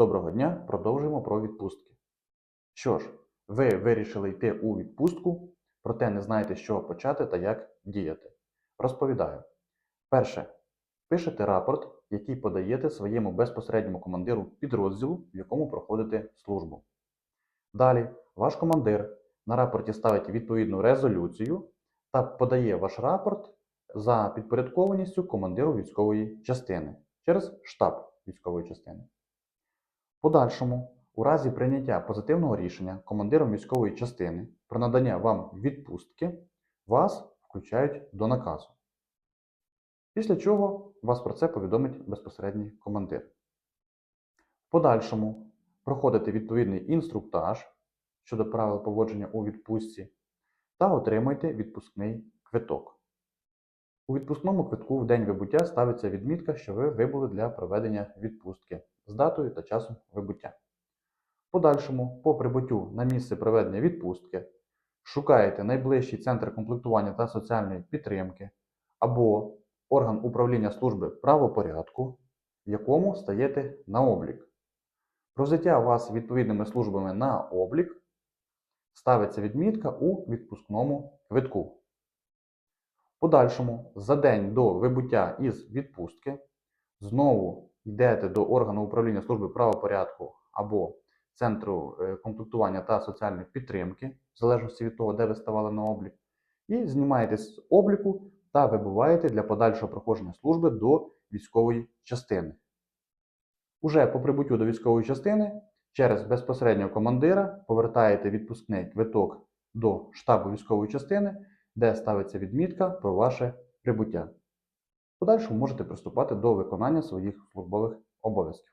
Доброго дня, продовжуємо про відпустки. Що ж, ви вирішили йти у відпустку, проте не знаєте, з чого почати та як діяти. Розповідаю. Перше, пишете рапорт, який подаєте своєму безпосередньому командиру підрозділу, в якому проходите службу. Далі, ваш командир на рапорті ставить відповідну резолюцію та подає ваш рапорт за підпорядкованістю командиру військової частини через штаб військової частини. Подальшому, у разі прийняття позитивного рішення командиром військової частини про надання вам відпустки, вас включають до наказу. Після чого вас про це повідомить безпосередній командир. В подальшому проходите відповідний інструктаж щодо правил поводження у відпустці та отримуєте відпускний квиток. У відпускному квитку в день вибуття ставиться відмітка, що ви вибули для проведення відпустки з датою та часом вибуття. Подальшому, по прибуттю на місце проведення відпустки, шукаєте найближчий центр комплектування та соціальної підтримки або орган управління служби правопорядку, в якому стаєте на облік. Про взяття вас відповідними службами на облік ставиться відмітка у відпускному квитку. Подальшому, за день до вибуття із відпустки, знову йдете до органу управління служби правопорядку або Центру е, комплектування та соціальної підтримки, в залежності від того, де ви ставали на облік, і знімаєтесь з обліку та вибуваєте для подальшого проходження служби до військової частини. Уже по прибуттю до військової частини через безпосереднього командира повертаєте відпускний квиток до штабу військової частини, де ставиться відмітка про ваше прибуття. Подальшому можете приступати до виконання своїх службових обов'язків.